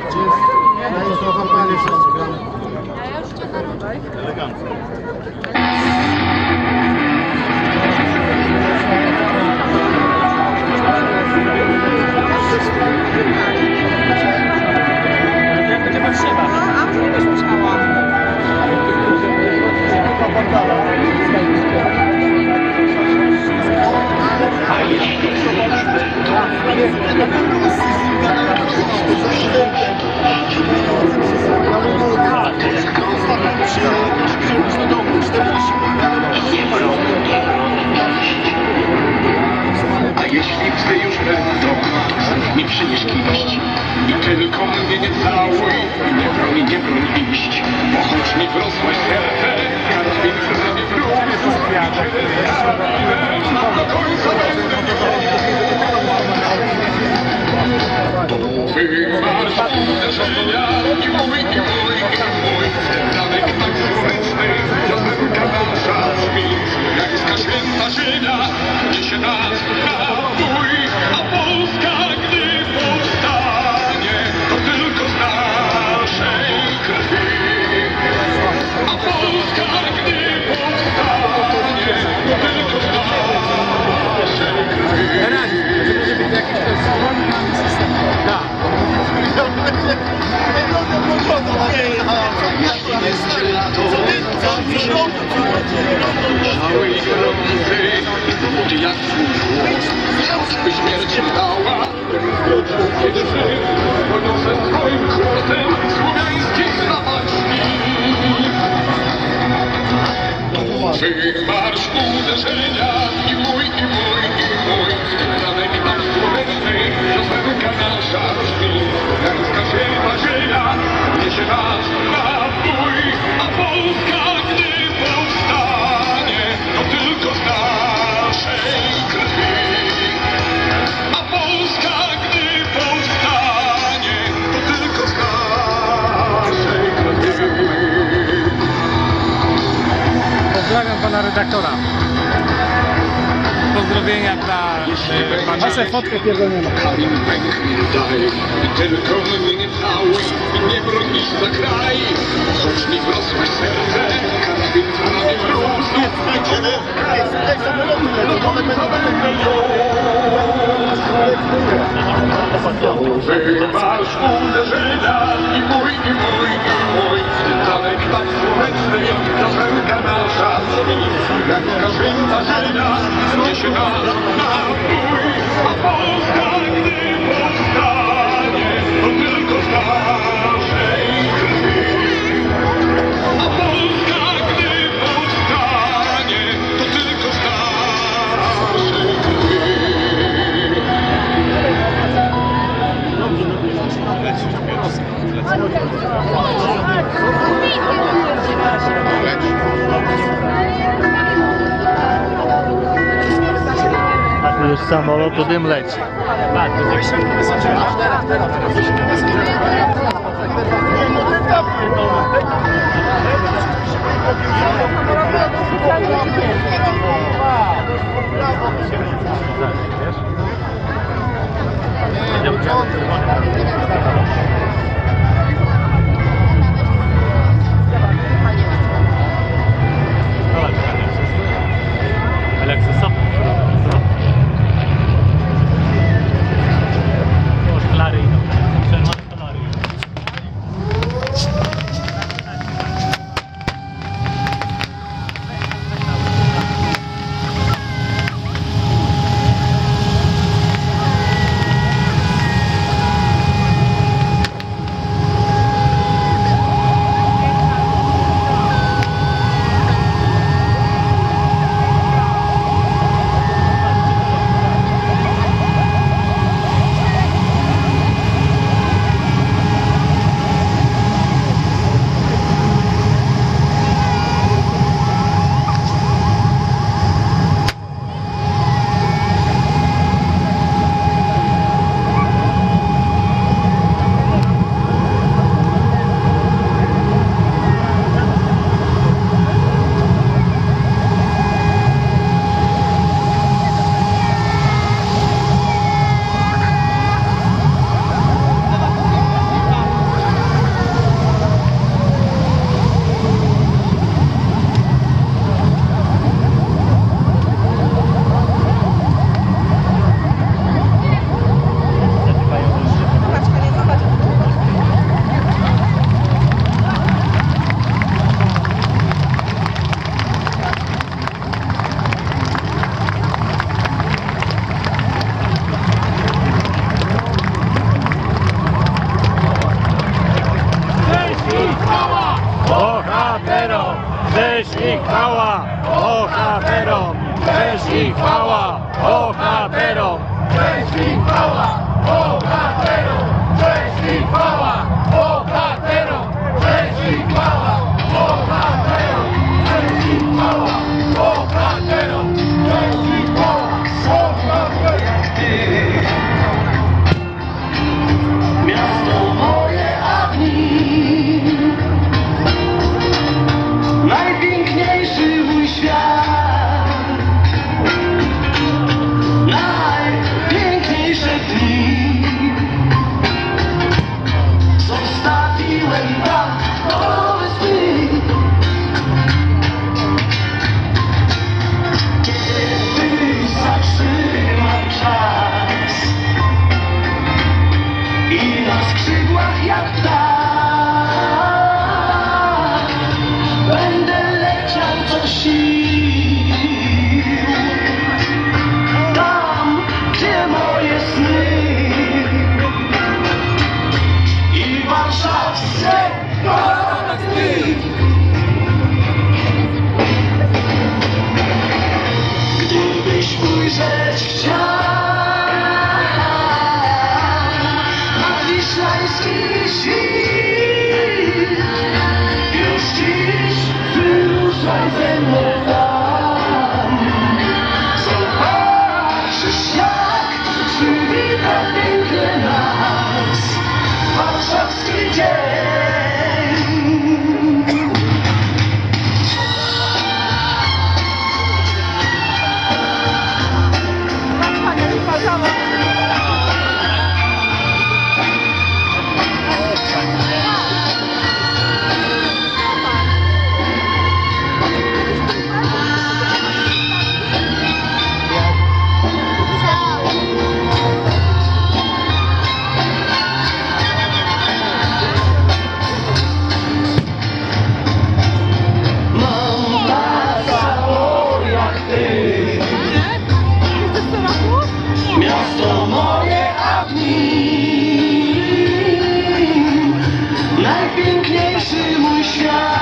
To wszystko gramy. Ja już cię naroczę. Elegancko. Nie całuj nie broń, nie broń iść. Bo choć mi wrosłeś serce Każdy mnie wróg Do Pozdrawiam pana redaktora. Pozdrowienia dla e, pana. Nasze fotkę I tylko mnie nie całuj I nie bronisz za kraj Choć mi serce Każdy ramię wróg Wymarsz uderzenia I mój, i mój, i mój Tak słoneczny nasza brzmi Jak każda ziemia Niesie nas na bój A Polska gdy powstanie To tylko z naszej krwi. A Polska gdy powstanie To tylko z naszej krwi. Już z samolotu dym leci. Rzeźni chwała bohaterom! Rzeźni chwała bohaterom! Rzeźni chwała bohaterom! Imagine To moje, a najpiękniejszy mój świat.